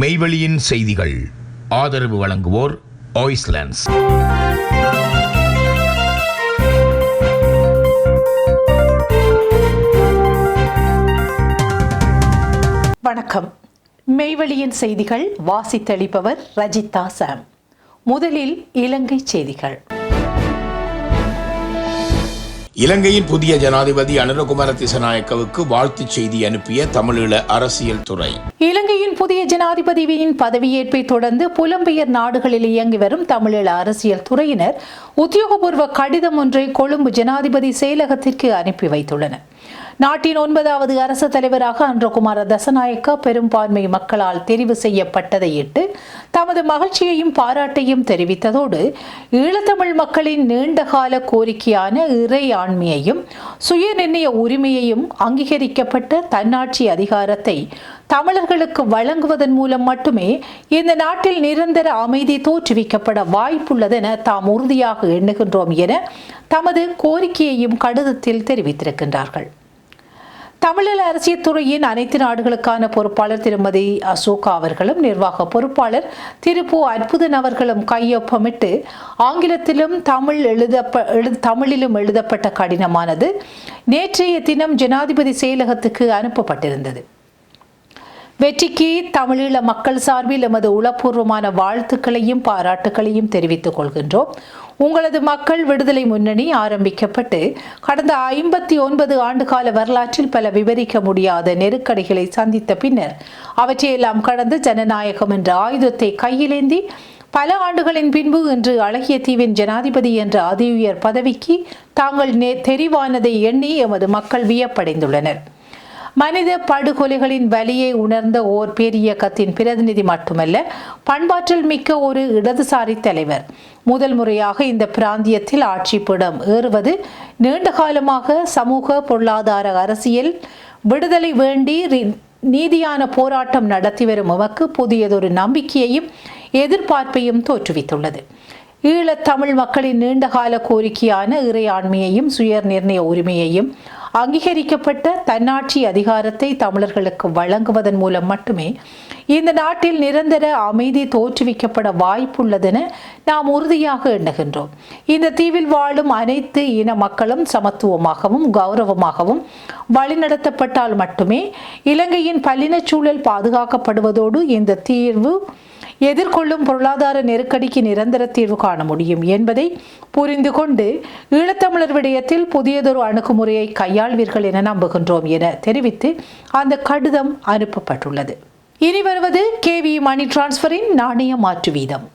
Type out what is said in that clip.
மெய்வெளியின் செய்திகள். ஆதரவு வழங்குவோர் ஆய்ஸ்லாண்ட்ஸ் வணக்கம். மெய்வெளியின் செய்திகள் வாசித்தளிப்பவர் ரஜிதா சாம் முதலில் இலங்கை செய்திகள். இலங்கையின் புதிய ஜனாதிபதி அனுரகுமார திசநாயக்கவுக்கு வாழ்த்து செய்தி அனுப்பிய தமிழீழ அரசியல் துறை. இலங்கையின் புதிய ஜனாதிபதியின் பதவியேற்பை தொடர்ந்து புலம்பெயர் நாடுகளில் இயங்கி வரும் தமிழீழ அரசியல் துறையினர் உத்தியோகபூர்வ கடிதம் ஒன்றை கொழும்பு ஜனாதிபதி செயலகத்திற்கு அனுப்பி வைத்துள்ளனர். நாட்டின் ஒன்பதாவது அரசு தலைவராக அன்றகுமார தசநாயக்கா பெரும்பான்மை மக்களால் தெரிவு செய்யப்பட்டதையிட்டு தமது மகிழ்ச்சியையும் பாராட்டையும் தெரிவித்ததோடு ஈழத்தமிழ் மக்களின் நீண்டகால கோரிக்கையான இறை ஆண்மையையும் சுயநிர்ணய உரிமையையும் அங்கீகரிக்கப்பட்ட தன்னாட்சி அதிகாரத்தை தமிழர்களுக்கு வழங்குவதன் மூலம் மட்டுமே இந்த நாட்டில் நிரந்தர அமைதி தோற்றுவிக்கப்பட வாய்ப்புள்ளதென தாம் உறுதியாக எண்ணுகின்றோம் என தமது கோரிக்கையையும் கடிதத்தில் தெரிவித்திருக்கின்றார்கள். தமிழீழ அரசியல் துறையின் அனைத்து நாடுகளுக்கான பொறுப்பாளர் திருமதி அசோகா அவர்களும் நிர்வாக பொறுப்பாளர் திரு போ அற்புதன் அவர்களும் கையொப்பமிட்டு ஆங்கிலத்திலும் தமிழ் எழுதப்ப எழு தமிழிலும் எழுதப்பட்ட கடினமானது நேற்றைய தினம் ஜனாதிபதி செயலகத்துக்கு அனுப்பப்பட்டிருந்தது. வெற்றிக்கு தமிழீழ மக்கள் சார்பில் எமது உளப்பூர்வமான வாழ்த்துக்களையும் பாராட்டுக்களையும் தெரிவித்துக் கொள்கின்றோம். உங்களது மக்கள் விடுதலை முன்னணி ஆரம்பிக்கப்பட்டு கடந்த ஐம்பத்தி ஒன்பது ஆண்டுகால வரலாற்றில் பல விவரிக்க முடியாத நெருக்கடிகளை சந்தித்த பின்னர் அவற்றையெல்லாம் கடந்து ஜனநாயகம் என்ற ஆயுதத்தை கையிலேந்தி பல ஆண்டுகளின் பின்பு இன்று அழகிய தீவின் ஜனாதிபதி என்ற அதி உயர் பதவிக்கு தாங்கள் நே தெரிவானதை எண்ணி எமது மக்கள் வியப்படைந்துள்ளனர். மனித படுகொலைகளின் வலியை உணர்ந்த ஓர் பேரியக்கத்தின் பிரதிநிதி மட்டுமல்ல பண்பாற்றல் மிக்க ஒரு இடதுசாரி தலைவர். முதல் முறையாக இந்த பிராந்தியத்தில் ஆட்சி பீடம் ஏறுவது நீண்ட காலமாக சமூக பொருளாதார அரசியல் விடுதலை வேண்டி ரி- நீதியான போராட்டம் நடத்தி வரும் எமக்கு புதியதொரு நம்பிக்கையையும் எதிர்பார்ப்பையும் தோற்றுவித்துள்ளது. ஈழத்தமிழ் மக்களின் நீண்டகால கோரிக்கையான இறையாண்மையையும் சுய நிர்ணய உரிமையையும் அங்கீகரிக்கப்பட்ட தன்னாட்சி அதிகாரத்தை தமிழர்களுக்கு வழங்குவதன் மூலம் மட்டுமே இந்த நாட்டில் நிரந்தர அமைதி தோற்றுவிக்கப்பட வாய்ப்புள்ளதென நாம் உறுதியாக எண்ணுகின்றோம். இந்த தீவில் வாழும் அனைத்து இன மக்களும் சமத்துவமாகவும் கௌரவமாகவும் வழிநடத்தப்பட்டால் மட்டுமே இலங்கையின் பல்லினச்சூழல் பாதுகாக்கப்படுவதோடு இந்த தீர்வு எதிர்கொள்ளும் பொருளாதார நெருக்கடிக்கு நிரந்தர தீர்வு காண முடியும் என்பதை புரிந்து கொண்டு ஈழத்தமிழர் விடயத்தில் புதியதொரு அணுகுமுறையை கையாள்வீர்கள் என நம்புகின்றோம் என தெரிவித்து அந்த கடிதம் அனுப்பப்பட்டுள்ளது. இனி வருவது கேவி மணி டிரான்ஸ்ஃபரின் நாணய மாற்று வீதம்.